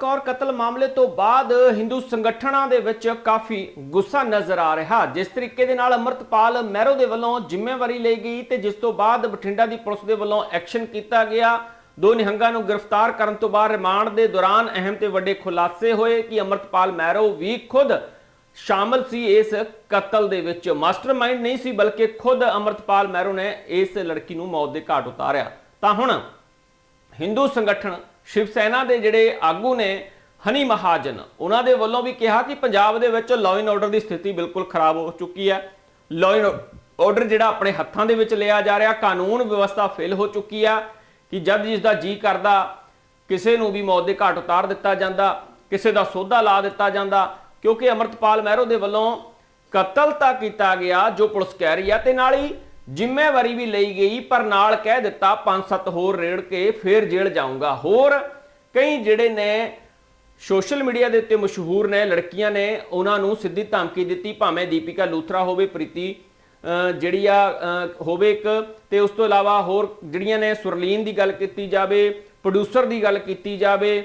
ਕੌਰ, ਕਤਲ ਮਾਮਲੇ ਤੋਂ ਬਾਅਦ ਹਿੰਦੂ ਸੰਗਠਨਾਂ ਦੇ ਵਿੱਚ ਕਾਫੀ ਗੁੱਸਾ ਨਜ਼ਰ ਆ ਰਿਹਾ। ਜਿਸ ਤਰੀਕੇ ਦੇ ਨਾਲ ਅਮਰਤਪਾਲ ਮਹਿਰੋ ਦੇ ਵੱਲੋਂ ਜ਼ਿੰਮੇਵਾਰੀ ਲਈ ਗਈ ਤੇ ਜਿਸ ਤੋਂ ਬਾਅਦ ਬਠਿੰਡਾ ਦੀ ਪੁਲਿਸ ਦੇ ਵੱਲੋਂ ਐਕਸ਼ਨ ਕੀਤਾ ਗਿਆ। ਦੋ ਨਿਹੰਗਾਂ ਨੂੰ ਗ੍ਰਿਫਤਾਰ ਕਰਨ ਤੋਂ ਬਾਅਦ ਰਿਮਾਂਡ ਦੇ ਦੌਰਾਨ ਅਹਿਮ ਤੇ ਵੱਡੇ ਖੁਲਾਸੇ ਹੋਏ ਕਿ ਅਮਰਤਪਾਲ ਮਹਿਰੋ ਵੀ ਖੁਦ ਸ਼ਾਮਲ ਸੀ ਇਸ ਕਤਲ ਦੇ ਵਿੱਚ। ਮਾਸਟਰਮਾਈਂਡ ਨਹੀਂ ਸੀ, ਬਲਕਿ ਖੁਦ ਅਮਰਤਪਾਲ ਮਹਿਰੋ ਨੇ ਇਸ ਲੜਕੀ ਨੂੰ ਮੌਤ ਦੇ ਘਾਟ ਉਤਾਰਿਆ। ਤਾਂ ਹੁਣ ਹਿੰਦੂ ਸੰਗਠਨ ਸ਼ਿਵ ਸੈਨਾ ਦੇ ਜਿਹੜੇ ਆਗੂ ਨੇ, ਹਨੀ ਮਹਾਜਨ, ਉਹਨਾਂ ਦੇ ਵੱਲੋਂ ਵੀ ਕਿਹਾ ਕਿ ਪੰਜਾਬ ਦੇ ਵਿੱਚ ਲਾਅ ਐਂਡ ਆਰਡਰ ਦੀ ਸਥਿਤੀ ਬਿਲਕੁਲ ਖਰਾਬ ਹੋ ਚੁੱਕੀ ਹੈ। ਲਾਅ ਐਂਡ ਆਰਡਰ ਜਿਹੜਾ ਆਪਣੇ ਹੱਥਾਂ ਦੇ ਵਿੱਚ ਲਿਆ ਜਾ ਰਿਹਾ, ਕਾਨੂੰਨ ਵਿਵਸਥਾ ਫੇਲ ਹੋ ਚੁੱਕੀ ਆ, ਕਿ ਜਦ ਜਿਸ ਦਾ ਜੀ ਕਰਦਾ, ਕਿਸੇ ਨੂੰ ਵੀ ਮੌਤ ਦੇ ਘਾਟ ਉਤਾਰ ਦਿੱਤਾ ਜਾਂਦਾ, ਕਿਸੇ ਦਾ ਸੋਧਾ ਲਾ ਦਿੱਤਾ ਜਾਂਦਾ, ਕਿਉਂਕਿ ਅਮਰਤਪਾਲ ਮਹਿਰੋ ਦੇ ਵੱਲੋਂ ਕਤਲ ਤਾਂ ਕੀਤਾ ਗਿਆ ਜੋ ਪੁਲਿਸ ਕਹਿ ਰਹੀ ਆ ਤੇ ਨਾਲ ਹੀ ਜ਼ਿੰਮੇਵਾਰੀ ਵੀ ਲਈ ਗਈ, ਪਰ ਨਾਲ ਕਹਿ ਦਿੱਤਾ ਪੰਜ ਸੱਤ ਹੋਰ ਰੇੜ ਕੇ ਫੇਰ ਜੇਲ੍ਹ ਜਾਊਂਗਾ। ਹੋਰ ਕਈ ਜਿਹੜੇ ਨੇ ਸੋਸ਼ਲ ਮੀਡੀਆ ਦੇ ਉੱਤੇ ਮਸ਼ਹੂਰ ਨੇ, ਲੜਕੀਆਂ ਨੇ, ਉਹਨਾਂ ਨੂੰ ਸਿੱਧੀ ਧਮਕੀ ਦਿੱਤੀ, ਭਾਵੇਂ ਦੀਪਿਕਾ ਲੂਥਰਾ ਹੋਵੇ, ਪ੍ਰੀਤੀ ਜਿਹੜੀ ਆ ਹੋਵੇ ਇੱਕ, ਤੇ ਉਸ ਤੋਂ ਇਲਾਵਾ ਹੋਰ ਜਿਹੜੀਆਂ ਨੇ, ਸੁਰਲੀਨ ਦੀ ਗੱਲ ਕੀਤੀ ਜਾਵੇ ਪ੍ਰੋਡਿਊਸਰ ਦੀ ਗੱਲ ਕੀਤੀ ਜਾਵੇ,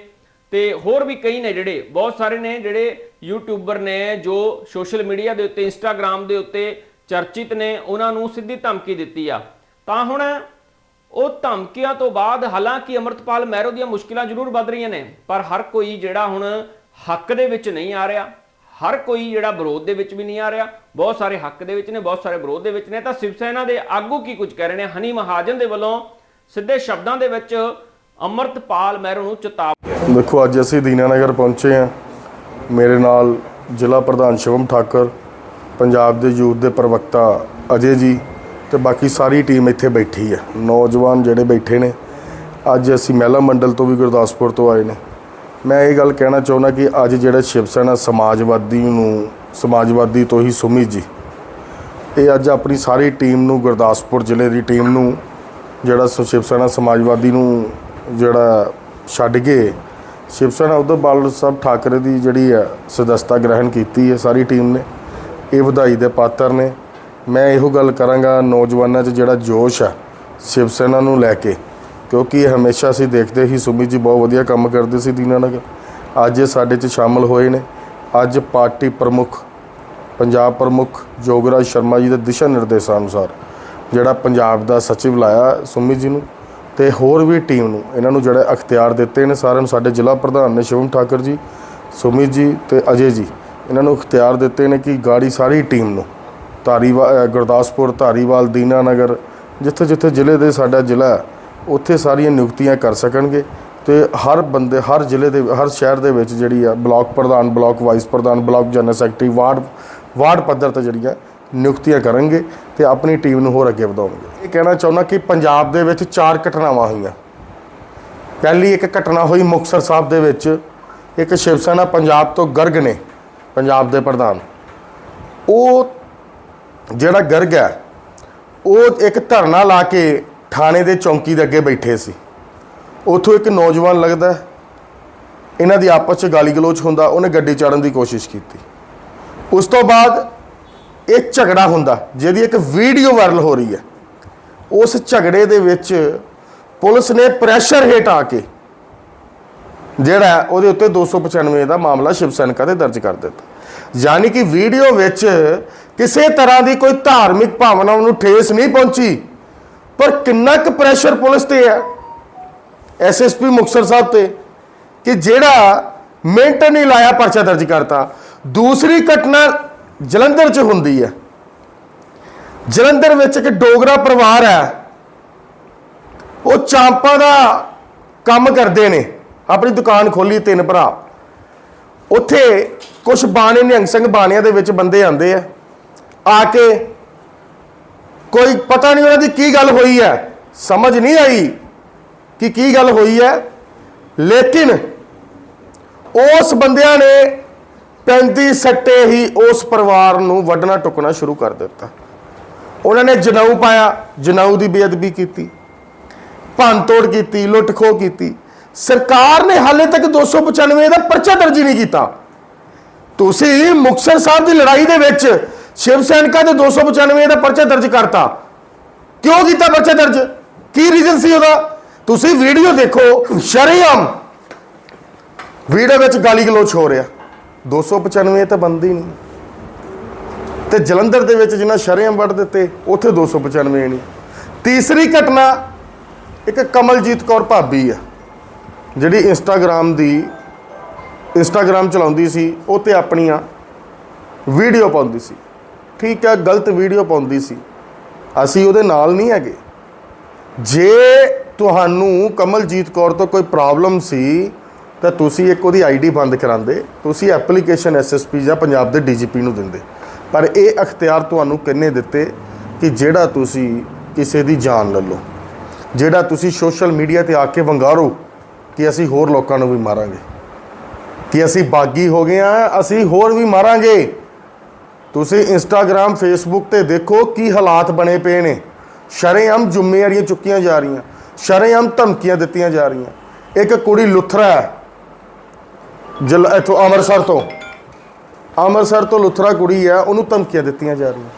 ਤੇ ਹੋਰ ਵੀ ਕਈ ਨੇ ਜਿਹੜੇ, ਬਹੁਤ ਸਾਰੇ ਨੇ ਜਿਹੜੇ ਯੂਟਿਊਬਰ ਨੇ, ਜੋ ਸੋਸ਼ਲ ਮੀਡੀਆ ਦੇ ਉੱਤੇ ਇੰਸਟਾਗ੍ਰam ਦੇ ਉੱਤੇ ਚਰਚਿਤ ਨੇ ਉਹਨਾਂ ਨੂੰ ਸਿੱਧੀ ਧਮਕੀ ਦਿੱਤੀ ਆ। ਤਾਂ ਹੁਣ ਉਹ ਧਮਕੀਆਂ ਤੋਂ ਬਾਅਦ ਹਾਲਾਂਕਿ ਅਮਰਤਪਾਲ ਮਹਿਰੋ ਦੀਆਂ ਮੁਸ਼ਕਿਲਾਂ ਜ਼ਰੂਰ ਵੱਧ ਰਹੀਆਂ ਨੇ, ਪਰ ਹਰ ਕੋਈ ਜਿਹੜਾ ਹੁਣ ਹੱਕ ਦੇ ਵਿੱਚ ਨਹੀਂ ਆ ਰਿਹਾ, ਹਰ ਕੋਈ ਜਿਹੜਾ ਵਿਰੋਧ ਦੇ ਵਿੱਚ ਵੀ ਨਹੀਂ ਆ ਰਿਹਾ, ਬਹੁਤ ਸਾਰੇ ਹੱਕ ਦੇ ਵਿੱਚ ਨੇ, ਬਹੁਤ ਸਾਰੇ ਵਿਰੋਧ ਦੇ ਵਿੱਚ ਨੇ, ਤਾਂ ਸ਼ਿਵ ਸੈਨਾ ਦੇ ਆਗੂ ਕੀ ਕੁਝ ਕਹਿ ਰਹੇ ਨੇ? ਹਨੀ ਮਹਾਜਨ ਦੇ ਵੱਲੋਂ ਸਿੱਧੇ ਸ਼ਬਦਾਂ ਦੇ ਵਿੱਚ ਅਮਰਤਪਾਲ ਮਹਿਰੋ ਨੂੰ ਚੇਤਾਵਨੀ ਦੇਖੋ, ਅੱਜ ਅਸੀਂ ਦੀਨਾਨਗਰ ਪਹੁੰਚੇ ਹਾਂ। ਮੇਰੇ ਨਾਲ ਜ਼ਿਲ੍ਹਾ ਪ੍ਰਧਾਨ ਸ਼ਿਵਮ ਠਾਕਰ ਪੰਜਾਬ ਦੇ ਯੂਥ ਦੇ ਪ੍ਰਵਕਤਾ ਅਜੇ ਜੀ ਤੇ ਬਾਕੀ ਸਾਰੀ ਟੀਮ ਇੱਥੇ ਬੈਠੀ ਹੈ। ਨੌਜਵਾਨ ਜਿਹੜੇ ਬੈਠੇ ਨੇ, ਅੱਜ ਅਸੀਂ ਮਹਿਲਾ ਮੰਡਲ ਤੋਂ ਵੀ ਗੁਰਦਾਸਪੁਰ ਤੋਂ ਆਏ ਨੇ। ਮੈਂ ਇਹ ਗੱਲ ਕਹਿਣਾ ਚਾਹੁੰਦਾ ਕਿ ਅੱਜ ਜਿਹੜਾ ਸ਼ਿਵ ਸੈਨਾ ਸਮਾਜਵਾਦੀ ਨੂੰ, ਸਮਾਜਵਾਦੀ ਤੋਂ ਹੀ ਸੁਮੀ ਜੀ, ਇਹ ਅੱਜ ਆਪਣੀ ਸਾਰੀ ਟੀਮ ਨੂੰ ਗੁਰਦਾਸਪੁਰ ਜ਼ਿਲ੍ਹੇ ਦੀ ਟੀਮ ਨੂੰ, ਜਿਹੜਾ ਸ- ਸ਼ਿਵ ਸੈਨਾ ਸਮਾਜਵਾਦੀ ਨੂੰ ਜਿਹੜਾ ਛੱਡ ਕੇ ਸ਼ਿਵ ਸੈਨਾ ਉਧਰ ਬਾਲ ਸਾਹਿਬ ਠਾਕਰੇ ਦੀ ਜਿਹੜੀ ਹੈ, ਸਦਸਤਾ ਗ੍ਰਹਿਣ ਕੀਤੀ ਹੈ ਸਾਰੀ ਟੀਮ ਨੇ। ਇਹ ਵਧਾਈ ਦੇ ਪਾਤਰ ਨੇ। ਮੈਂ ਇਹੋ ਗੱਲ ਕਰਾਂਗਾ ਨੌਜਵਾਨਾਂ 'ਚ ਜਿਹੜਾ ਜੋਸ਼ ਹੈ ਸ਼ਿਵ ਸੈਨਾ ਨੂੰ ਲੈ ਕੇ। ਕਿਉਂਕਿ ਇਹ ਹਮੇਸ਼ਾ ਅਸੀਂ ਦੇਖਦੇ ਹੀ ਸੁਮੀ ਜੀ ਬਹੁਤ ਵਧੀਆ ਕੰਮ ਕਰਦੇ ਸੀ ਦੀਨਾਨਗਰ ਅੱਜ ਇਹ ਸਾਡੇ 'ਚ ਸ਼ਾਮਲ ਹੋਏ ਨੇ। ਅੱਜ ਪਾਰਟੀ ਪ੍ਰਮੁੱਖ, ਪੰਜਾਬ ਪ੍ਰਮੁੱਖ ਜੋਗਰਾਜ ਸ਼ਰਮਾ ਜੀ ਦੇ ਦਿਸ਼ਾ ਨਿਰਦੇਸ਼ਾਂ ਅਨੁਸਾਰ ਜਿਹੜਾ ਪੰਜਾਬ ਦਾ ਸਚਿਵ ਲਾਇਆ ਸੁਮੀ ਜੀ ਨੂੰ ਤੇ ਹੋਰ ਵੀ ਟੀਮ ਨੂੰ, ਇਹਨਾਂ ਨੂੰ ਜਿਹੜੇ ਅਖਤਿਆਰ ਦਿੱਤੇ ਨੇ ਸਾਰਿਆਂ ਨੂੰ, ਸਾਡੇ ਜ਼ਿਲ੍ਹਾ ਪ੍ਰਧਾਨ ਨੇ ਸ਼ਿਵਮ ਠਾਕਰ ਜੀ, ਸੁਮੀ ਜੀ ਤੇ ਅਜੇ ਜੀ। ਇਹਨਾਂ ਨੂੰ ਅਖਤਿਆਰ ਦਿੱਤੇ ਨੇ ਕਿ ਗਾੜੀ ਸਾਰੀ ਟੀਮ ਨੂੰ ਧਾਰੀਵਾਲ ਗੁਰਦਾਸਪੁਰ, ਧਾਰੀਵਾਲ, ਦੀਨਾਨਗਰ ਜਿੱਥੇ ਜਿੱਥੇ ਜ਼ਿਲ੍ਹੇ ਦੇ ਸਾਡਾ ਜ਼ਿਲ੍ਹਾ ਉੱਥੇ ਸਾਰੀਆਂ ਨਿਯੁਕਤੀਆਂ ਕਰ ਸਕਣਗੇ ਤੇ ਹਰ ਬੰਦੇ, ਹਰ ਜ਼ਿਲ੍ਹੇ ਦੇ, ਹਰ ਸ਼ਹਿਰ ਦੇ ਵਿੱਚ ਜਿਹੜੀ ਆ ਬਲਾਕ ਪ੍ਰਧਾਨ, ਬਲਾਕ ਵਾਈਸ ਪ੍ਰਧਾਨ, block general secretary, ward ward ਪੱਧਰ ਤੇ ਜਿਹੜੀਆਂ ਨਿਯੁਕਤੀਆਂ ਕਰਨਗੇ ਤੇ ਆਪਣੀ ਟੀਮ ਨੂੰ ਹੋਰ ਅੱਗੇ ਵਧਾਉਣਗੇ। ਇਹ ਕਹਿਣਾ ਚਾਹੁੰਦਾ ਕਿ ਪੰਜਾਬ ਦੇ ਵਿੱਚ ਚਾਰ ਘਟਨਾਵਾਂ ਹੋਈਆਂ। ਪਹਿਲੀ ਇੱਕ ਘਟਨਾ ਹੋਈ ਮੁਕਤਸਰ ਸਾਹਿਬ ਦੇ ਵਿੱਚ। ਇੱਕ ਸ਼ਿਵ ਸੈਨਾ ਪੰਜਾਬ ਤੋਂ ਗਰਗ ਨੇ ਪੰਜਾਬ ਦੇ ਪ੍ਰਧਾਨ। ਉਹ ਜਿਹੜਾ ਗਰਗ ਹੈ, ਉਹ ਇੱਕ ਧਰਨਾ ਲਾ ਕੇ ਥਾਣੇ ਦੇ ਚੌਂਕੀ ਦੇ ਅੱਗੇ ਬੈਠੇ ਸੀ। ਉੱਥੋਂ ਇੱਕ ਨੌਜਵਾਨ ਲੱਗਦਾ ਇਹਨਾਂ ਦੀ ਆਪਸ 'ਚ ਗਾਲੀ ਗਲੋਚ ਹੁੰਦਾ, ਉਹਨੇ ਗੱਡੀ ਚੜਨ ਦੀ ਕੋਸ਼ਿਸ਼ ਕੀਤੀ। ਉਸ ਤੋਂ ਬਾਅਦ ਇਹ ਝਗੜਾ ਹੁੰਦਾ, ਜਿਹਦੀ ਇੱਕ ਵੀਡੀਓ ਵਾਇਰਲ ਹੋ ਰਹੀ ਹੈ। ਉਸ ਝਗੜੇ ਦੇ ਵਿੱਚ ਪੁਲਿਸ ਨੇ ਪ੍ਰੈਸ਼ਰ ਹੇਠ ਆ ਕੇ ਜਿਹੜਾ ਉਹਦੇ ਉੱਤੇ 295 ਦਾ ਮਾਮਲਾ ਸ਼ਿਵ ਸੈਨਿਕਾ ਤੇ ਦਰਜ ਕਰ ਦਿੱਤਾ। ਯਾਨੀ ਕਿ ਵੀਡੀਓ ਵਿੱਚ ਕਿਸੇ ਤਰ੍ਹਾਂ ਦੀ ਕੋਈ ਧਾਰਮਿਕ ਭਾਵਨਾ ਨੂੰ ਠੇਸ ਨਹੀਂ ਪਹੁੰਚੀ, ਪਰ ਕਿੰਨਾ ਕੁ ਪ੍ਰੈਸ਼ਰ ਪੁਲਿਸ ਤੇ ਹੈ? ਐਸਐਸਪੀ ਮੁਕਤਸਰ ਸਾਹਿਬ ਤੇ, ਕਿ ਜਿਹੜਾ ਮਿੰਟ ਨਹੀਂ ਲਾਇਆ ਪਰਚਾ ਦਰਜ ਕਰਤਾ। ਦੂਸਰੀ ਘਟਨਾ ਜਲੰਧਰ 'ਚ ਹੁੰਦੀ ਹੈ। ਜਲੰਧਰ ਵਿੱਚ ਇੱਕ ਡੋਗਰਾ ਪਰਿਵਾਰ ਹੈ। ਉਹ ਚਾਂਪਾਂ ਦਾ ਕੰਮ ਕਰਦੇ ਨੇ। ਆਪਣੀ ਦੁਕਾਨ ਖੋਲੀ ਤਿੰਨ ਭਰਾ। ਉੱਥੇ ਕੁਝ ਬਾਣੇ ਨਿਹੰਗ ਸਿੰਘ ਬਾਣਿਆਂ ਦੇ ਵਿੱਚ ਬੰਦੇ ਆਂਦੇ ਆ। ਆ ਕੇ ਕੋਈ ਪਤਾ ਨਹੀਂ ਉਹਨਾਂ ਦੀ ਕੀ ਗੱਲ ਹੋਈ ਹੈ। ਸਮਝ ਨਹੀਂ ਆਈ ਕਿ ਕੀ ਗੱਲ ਹੋਈ ਹੈ। ਲੇਕਿਨ ਉਸ ਬੰਦਿਆਂ ਨੇ 35 ਸੱਟੇ ਹੀ ਉਸ ਪਰਿਵਾਰ ਨੂੰ ਵੱਢਣਾ ਟੁਕਣਾ ਸ਼ੁਰੂ ਕਰ ਦਿੱਤਾ। ਉਹਨਾਂ ਨੇ ਜਨਾਊ ਪਾਇਆ, ਜਨਾਊ ਦੀ ਬੇਅਦਬੀ ਕੀਤੀ, ਭੰਨ ਤੋੜ ਕੀਤੀ, ਲੁੱਟ ਖੋਹ ਕੀਤੀ। ਸਰਕਾਰ ਨੇ ਹਾਲੇ ਤੱਕ 295 ਦਾ ਪਰਚਾ ਦਰਜ ਹੀ ਨਹੀਂ ਕੀਤਾ। ਤੁਸੀਂ ਮੁਕਤਸਰ ਸਾਹਿਬ ਦੀ ਲੜਾਈ ਦੇ ਵਿੱਚ ਸ਼ਿਵ ਸੈਨਿਕਾਂ ਦੇ 295 ਦਾ ਪਰਚਾ ਦਰਜ ਕਰਤਾ। ਕਿਉਂ ਕੀਤਾ ਪਰਚਾ ਦਰਜ? ਕੀ ਰੀਜ਼ਨ ਸੀ ਉਹਦਾ? ਤੁਸੀਂ ਵੀਡੀਓ ਦੇਖੋ, ਸ਼ਰੇਆਮ। ਵੀਡੀਓ ਵਿੱਚ ਗਾਲੀ ਗਲੋਚ ਹੋ ਰਿਹਾ। 295 ਤਾਂ ਬੰਦੀ ਨਹੀਂ। ਤੇ ਜਲੰਧਰ ਦੇ ਵਿੱਚ ਜਿੰਨਾ ਸ਼ਰੇਆਮ ਵੱਢ ਦਿੱਤੇ, ਉੱਥੇ 295 ਨਹੀਂ। ਤੀਸਰੀ ਘਟਨਾ ਇੱਕ ਕਮਲਜੀਤ ਕੌਰ ਭਾਬੀ ਆ। ਜਿਹੜੀ ਇੰਸਟਾਗ੍ਰam ਦੀ ਇੰਸਟਾਗ੍ਰam ਚਲਾਉਂਦੀ ਸੀ, ਉਹ ਤੇ ਆਪਣੀਆਂ ਵੀਡੀਓ ਪਾਉਂਦੀ ਸੀ। ਠੀਕ ਹੈ, ਗਲਤ ਵੀਡੀਓ ਪਾਉਂਦੀ ਸੀ। ਅਸੀਂ ਉਹਦੇ ਨਾਲ ਨਹੀਂ ਹੈਗੇ। ਜੇ ਤੁਹਾਨੂੰ ਕਮਲਜੀਤ ਕੌਰ ਤੋਂ ਕੋਈ ਪ੍ਰੋਬਲਮ ਸੀ, ਤਾਂ ਤੁਸੀਂ ਇੱਕ ਉਹਦੀ ਆਈਡੀ ਬੰਦ ਕਰਾਉਂਦੇ। ਤੁਸੀਂ ਐਪਲੀਕੇਸ਼ਨ ਐਸਐਸਪੀ ਜਾਂ ਪੰਜਾਬ ਦੇ ਡੀਜੀਪੀ ਨੂੰ ਦਿੰਦੇ। ਪਰ ਇਹ ਅਖਤਿਆਰ ਤੁਹਾਨੂੰ ਕਿੰਨੇ ਦਿੱਤੇ ਕਿ ਜਿਹੜਾ ਤੁਸੀਂ ਕਿਸੇ ਦੀ ਜਾਨ ਲੈ ਲਓ। ਜਿਹੜਾ ਤੁਸੀਂ ਸੋਸ਼ਲ ਮੀਡੀਆ ਤੇ ਆ ਕੇ ਵੰਗਾਰੋ। ਕਿ ਅਸੀਂ ਹੋਰ ਲੋਕਾਂ ਨੂੰ ਵੀ ਮਾਰਾਂਗੇ। ਕਿ ਅਸੀਂ ਬਾਗੀ ਹੋ ਗਏ ਆ ਅਸੀਂ ਹੋਰ ਵੀ ਮਾਰਾਂਗੇ। ਤੁਸੀਂ ਇੰਸਟਾਗ੍ਰam ਫੇਸਬੁੱਕ ਤੇ ਦੇਖੋ ਕੀ ਹਾਲਾਤ ਬਣੇ ਪਏ ਨੇ। ਸ਼ਰੇਆਮ ਜ਼ਿੰਮੇਵਾਰੀਆਂ ਚੁੱਕੀਆਂ ਜਾ ਰਹੀਆਂ, ਸ਼ਰੇਆਮ ਧਮਕੀਆਂ ਦਿੱਤੀਆਂ ਜਾ ਰਹੀਆਂ। ਇੱਕ ਕੁੜੀ ਲੁਥਰਾ ਹੈ, ਜਲ ਇਥੋਂ ਅੰਮ੍ਰਿਤਸਰ ਤੋਂ। ਅੰਮ੍ਰਿਤਸਰ ਤੋਂ ਲੁਥਰਾ ਕੁੜੀ ਹੈ, ਉਹਨੂੰ ਧਮਕੀਆਂ ਦਿੱਤੀਆਂ ਜਾ ਰਹੀਆਂ।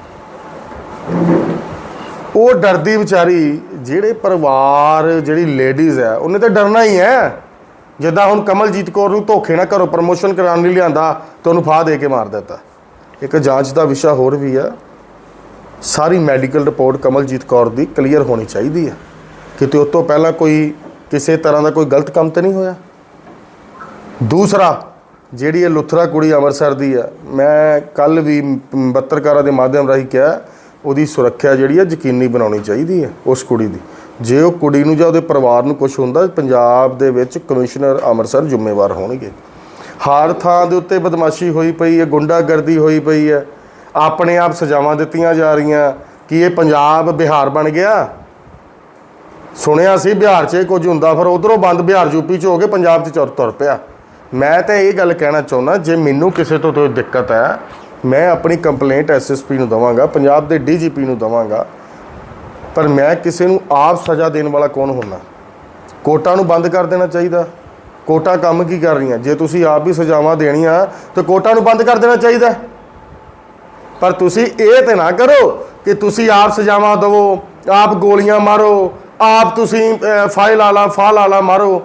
ਉਹ ਡਰਦੀ ਵਿਚਾਰੀ, ਜਿਹੜੇ ਪਰਿਵਾਰ, ਜਿਹੜੀ ਲੇਡੀਜ਼ ਹੈ, ਉਹਨੇ ਤਾਂ ਡਰਨਾ ਹੀ ਹੈ। ਜਿੱਦਾਂ ਹੁਣ ਕਮਲਜੀਤ ਕੌਰ ਨੂੰ ਧੋਖੇ ਨਾਲ ਘਰੋਂ ਪ੍ਰਮੋਸ਼ਨ ਕਰਾਉਣ ਲਈ ਲਿਆਂਦਾ, ਤੇ ਉਹਨੂੰ ਫਾਹ ਦੇ ਕੇ ਮਾਰ ਦਿੱਤਾ। ਇੱਕ ਜਾਂਚ ਦਾ ਵਿਸ਼ਾ ਹੋਰ ਵੀ ਆ ਸਾਰੀ ਮੈਡੀਕਲ ਰਿਪੋਰਟ ਕਮਲਜੀਤ ਕੌਰ ਦੀ ਕਲੀਅਰ ਹੋਣੀ ਚਾਹੀਦੀ ਹੈ। ਕਿਤੇ ਉਸ ਤੋਂ ਪਹਿਲਾਂ ਕੋਈ ਕਿਸੇ ਤਰ੍ਹਾਂ ਦਾ ਕੋਈ ਗਲਤ ਕੰਮ ਤਾਂ ਨਹੀਂ ਹੋਇਆ। ਦੂਸਰਾ, ਜਿਹੜੀ ਇਹ ਲੁਥਰਾ ਕੁੜੀ ਅੰਮ੍ਰਿਤਸਰ ਦੀ ਆ ਮੈਂ ਕੱਲ ਵੀ ਪੱਤਰਕਾਰਾਂ ਦੇ ਮਾਧਿਅਮ ਰਾਹੀਂ ਕਿਹਾ ਉਹਦੀ ਸੁਰੱਖਿਆ ਜਿਹੜੀ ਹੈ ਯਕੀਨੀ ਬਣਾਉਣੀ ਚਾਹੀਦੀ ਹੈ ਉਸ ਕੁੜੀ ਦੀ। ਜੇ ਉਹ ਕੁੜੀ ਨੂੰ ਜਾਂ ਉਹਦੇ ਪਰਿਵਾਰ ਨੂੰ ਕੁਝ ਹੁੰਦਾ, ਪੰਜਾਬ ਦੇ ਵਿੱਚ ਕਮਿਸ਼ਨਰ ਅੰਮ੍ਰਿਤਸਰ ਜ਼ਿੰਮੇਵਾਰ ਹੋਣਗੇ। ਹਰ ਥਾਂ ਦੇ ਉੱਤੇ ਬਦਮਾਸ਼ੀ ਹੋਈ ਪਈ ਹੈ, ਗੁੰਡਾਗਰਦੀ ਹੋਈ ਪਈ ਹੈ, ਆਪਣੇ ਆਪ ਸਜ਼ਾਵਾਂ ਦਿੱਤੀਆਂ ਜਾ ਰਹੀਆਂ, ਕਿ ਇਹ ਪੰਜਾਬ ਬਿਹਾਰ ਬਣ ਗਿਆ? ਸੁਣਿਆ ਸੀ ਬਿਹਾਰ 'ਚ ਇਹ ਕੁਝ ਹੁੰਦਾ, ਫਿਰ ਉਧਰੋਂ ਬੰਦ ਬਿਹਾਰ ਯੂਪੀ 'ਚ ਹੋ ਕੇ ਪੰਜਾਬ 'ਚ ਚੁਰ ਤੁਰ ਪਿਆ। ਮੈਂ ਤਾਂ ਇਹ ਗੱਲ ਕਹਿਣਾ ਚਾਹੁੰਦਾ, ਜੇ ਮੈਨੂੰ ਕਿਸੇ ਤੋਂ ਕੋਈ ਦਿੱਕਤ ਹੈ ਮੈਂ ਆਪਣੀ ਕੰਪਲੇਂਟ ਐਸਐਸਪੀ ਨੂੰ ਦਵਾਂਗਾ, ਪੰਜਾਬ ਦੇ ਡੀਜੀਪੀ ਨੂੰ ਦਵਾਂਗਾ, ਪਰ ਮੈਂ ਕਿਸੇ ਨੂੰ ਆਪ ਸਜ਼ਾ ਦੇਣ ਵਾਲਾ ਕੌਣ ਹੁੰਦਾ? ਕੋਟਾਂ ਨੂੰ ਬੰਦ ਕਰ ਦੇਣਾ ਚਾਹੀਦਾ। ਕੋਟਾਂ ਕੰਮ ਕੀ ਕਰ ਰਹੀਆਂ? ਜੇ ਤੁਸੀਂ ਆਪ ਵੀ ਸਜ਼ਾਵਾਂ ਦੇਣੀਆਂ, ਤਾਂ ਕੋਟਾਂ ਨੂੰ ਬੰਦ ਕਰ ਦੇਣਾ ਚਾਹੀਦਾ। ਪਰ ਤੁਸੀਂ ਇਹ ਤੇ ਨਾ ਕਰੋ ਕਿ ਤੁਸੀਂ ਆਪ ਸਜ਼ਾਵਾਂ ਦਿਵੋ, ਆਪ ਗੋਲੀਆਂ ਮਾਰੋ, ਆਪ ਤੁਸੀਂ ਫਾਈਲ ਫਾਇਲ ਆਲਾ, ਫਾਲ ਆਲਾ ਮਾਰੋ।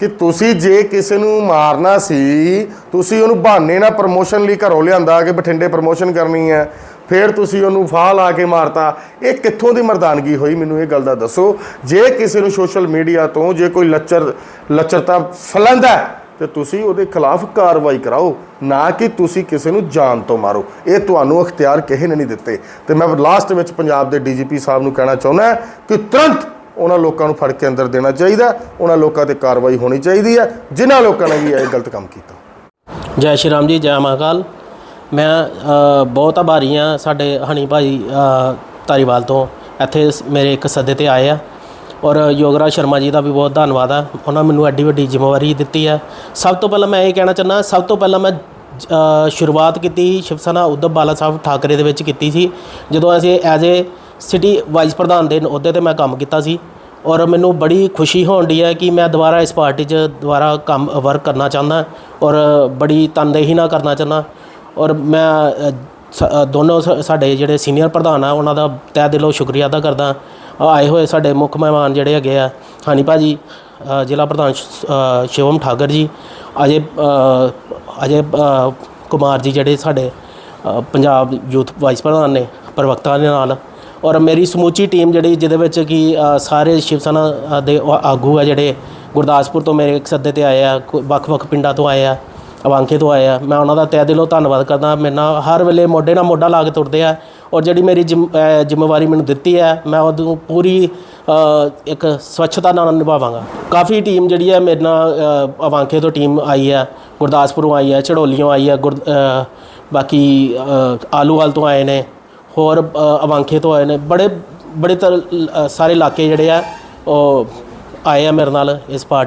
ਕਿ ਤੁਸੀਂ ਜੇ ਕਿਸੇ ਨੂੰ ਮਾਰਨਾ ਸੀ ਤੁਸੀਂ ਉਹਨੂੰ ਬਹਾਨੇ ਨਾਲ ਪ੍ਰਮੋਸ਼ਨ ਲਈ ਘਰੋਂ ਲਿਆਂਦਾ ਕਿ ਬਠਿੰਡੇ ਪ੍ਰਮੋਸ਼ਨ ਕਰਨੀ ਹੈ ਫਿਰ ਤੁਸੀਂ ਉਹਨੂੰ ਫਾਹ ਲਾ ਕੇ ਮਾਰਤਾ। ਇਹ ਕਿੱਥੋਂ ਦੀ ਮਰਦਾਨਗੀ ਹੋਈ? ਮੈਨੂੰ ਇਹ ਗੱਲ ਦਾ ਦੱਸੋ। ਜੇ ਕਿਸੇ ਨੂੰ ਸੋਸ਼ਲ ਮੀਡੀਆ ਤੋਂ ਜੇ ਕੋਈ ਲੱਚਰ ਲੱਚਰਤਾ ਫੈਲਾਉਂਦਾ ਹੈ, ਤੇ ਤੁਸੀਂ ਉਹਦੇ ਖਿਲਾਫ ਕਾਰਵਾਈ ਕਰਾਓ। ਨਾ ਕਿ ਤੁਸੀਂ ਕਿਸੇ ਨੂੰ ਜਾਨ ਤੋਂ ਮਾਰੋ। ਇਹ ਤੁਹਾਨੂੰ ਅਖਤਿਆਰ ਕਿਸੇ ਨੇ ਨਹੀਂ ਦਿੱਤੇ। ਤੇ ਮੈਂ ਲਾਸਟ ਵਿੱਚ ਪੰਜਾਬ ਦੇ ਡੀਜੀਪੀ ਸਾਹਿਬ ਨੂੰ ਕਹਿਣਾ ਚਾਹੁੰਦਾ ਕਿ ਤੁਰੰਤ ਉਹਨਾਂ ਲੋਕਾਂ ਨੂੰ ਫੜ ਕੇ ਅੰਦਰ ਦੇਣਾ ਚਾਹੀਦਾ ਉਹਨਾਂ ਲੋਕਾਂ ਤੇ ਕਾਰਵਾਈ ਹੋਣੀ ਚਾਹੀਦੀ ਹੈ ਜਿਨ੍ਹਾਂ ਲੋਕਾਂ ਨੇ ਵੀ ਇਹ ਗਲਤ ਕੰਮ ਕੀਤਾ। ਜੈ ਸ਼੍ਰੀ ਰਾਮ ਜੀ ਜੈ ਮਹਾਕਾਲ ਮੈਂ ਬਹੁਤ ਆਭਾਰੀ ਹਾਂ ਸਾਡੇ ਹਣੀ ਭਾਈ ਅ, ਧਾਰੀਵਾਲ ਤੋਂ। ਇੱਥੇ ਮੇਰੇ ਇੱਕ ਸੱਦੇ ਤੇ ਆਏ ਆ। ਔਰ ਯੋਗਰਾਜ ਸ਼ਰਮਾ ਜੀ ਦਾ ਵੀ ਬਹੁਤ ਧੰਨਵਾਦ ਆ। ਉਹਨਾਂ ਮੈਨੂੰ ਐਡੀ ਵੱਡੀ ਜ਼ਿੰਮੇਵਾਰੀ ਦਿੱਤੀ ਆ। ਸਭ ਤੋਂ ਪਹਿਲਾਂ ਮੈਂ ਇਹ ਕਹਿਣਾ ਚਾਹੁੰਦਾ ਸਭ ਤੋਂ ਪਹਿਲਾਂ ਮੈਂ ਸ਼ੁਰੂਆਤ ਕੀਤੀ ਸ਼ਿਵ ਸੈਨਾ ਉद्धਵ ਬਾਲਾ ਸਾਹਿਬ ਠਾਕਰੇ ਦੇ ਵਿੱਚ ਕੀਤੀ ਸੀ। ਜਦੋਂ ਅਸੀਂ ਐਜ਼ ਏ ਸਿਟੀ ਵਾਈਸ ਪ੍ਰਧਾਨ ਦੇ ਅਹੁਦੇ ਤੇ ਮੈਂ ਕੰਮ ਕੀਤਾ ਸੀ ਔਰ ਮੈਨੂੰ ਬੜੀ ਖੁਸ਼ੀ ਹੋਣ ਦੀ ਹੈ ਕਿ ਮੈਂ ਦੁਬਾਰਾ ਇਸ ਪਾਰਟੀ 'ਚ ਦੁਬਾਰਾ ਕੰਮ ਵਰਕ ਕਰਨਾ ਚਾਹੁੰਦਾ ਔਰ ਬੜੀ ਤਨਦੇਹੀ ਨਾਲ ਕਰਨਾ ਚਾਹੁੰਦਾ ਔਰ ਮੈਂ ਸ- ਦੋਨੋਂ ਸ- ਸਾਡੇ ਜਿਹੜੇ ਸੀਨੀਅਰ ਪ੍ਰਧਾਨ ਆ ਉਹਨਾਂ ਦਾ ਤਹਿ ਦਿਲੋਂ ਸ਼ੁਕਰੀਆ ਅਦਾ ਕਰਦਾ। ਆਏ ਹੋਏ ਸਾਡੇ ਮੁੱਖ ਮਹਿਮਾਨ ਜਿਹੜੇ ਹੈਗੇ ਆ ਹਾਨੀ ਭਾਜੀ ਅ, ਜ਼ਿਲ੍ਹਾ ਪ੍ਰਧਾਨ ਸ਼ਿਵਮ ਠਾਕਰ ਜੀ ਅਜੇ ਅਜੇ ਕੁਮਾਰ ਜੀ ਜਿਹੜੇ ਸਾਡੇ ਪੰਜਾਬ ਯੂਥ ਵਾਈਸ ਪ੍ਰਧਾਨ ਨੇ ਪ੍ਰਵਕਤਾ ਦੇ ਨਾਲ। ਔਰ ਮੇਰੀ ਸਮੂਚੀ ਟੀਮ ਜਿਹੜੀ ਜਿਹਦੇ ਵਿੱਚ ਕਿ ਸਾਰੇ ਸ਼ਿਵ ਸੈਨਾ ਦੇ ਆਗੂ ਆ ਜਿਹੜੇ ਗੁਰਦਾਸਪੁਰ ਤੋਂ ਮੇਰੇ ਇੱਕ ਸੱਦੇ ਤੇ ਆਏ ਆ ਵੱਖ-ਵੱਖ ਪਿੰਡਾਂ ਤੋਂ ਆਏ ਆ ਅਵਾਂਕੇ ਤੋਂ ਆਏ ਆ ਮੈਂ ਉਹਨਾਂ ਦਾ ਤਹਿ ਦਿਲੋਂ ਧੰਨਵਾਦ ਕਰਦਾ ਮੇਰੇ ਨਾਲ ਹਰ ਵੇਲੇ ਮੋਢੇ ਨਾਲ ਮੋਢਾ ਲਾ ਕੇ ਤੁਰਦੇ ਆ ਔਰ ਜਿਹੜੀ ਮੇਰੀ ਜ਼ਿੰਮ- ਜ਼ਿੰਮੇਵਾਰੀ ਮੈਨੂੰ ਦਿੱਤੀ ਹੈ ਮੈਂ ਉਹਨੂੰ ਪੂਰੀ ਇੱਕ ਸਵੱਛਤਾ ਨਾਲ ਨਿਭਾਵਾਂਗਾ। ਕਾਫੀ ਟੀਮ ਜਿਹੜੀ ਹੈ ਮੇਰੇ ਨਾਲ ਅ, ਅਵਾਂਕੇ ਤੋਂ ਟੀਮ ਆਈ ਹੈ ਗੁਰਦਾਸਪੁਰੋਂ ਆਈ ਹੈ ਝੜੋਲੀਓਂ ਆਈ ਹੈ ਗੁਰ ਬਾਕੀ ਆਲੂਵਾਲ ਤੋਂ ਆਏ ਨੇ ਹੋਰ ਅਵਾਂਖੇ ਤੋਂ ਆਏ ਨੇ। ਬੜੇ ਬੜੇ ਤਰ ਸਾਰੇ ਇਲਾਕੇ ਜਿਹੜੇ ਆ, ਉਹ ਆਏ ਆ ਮੇਰੇ ਨਾਲ ਇਸ ਪਾਰਟੀ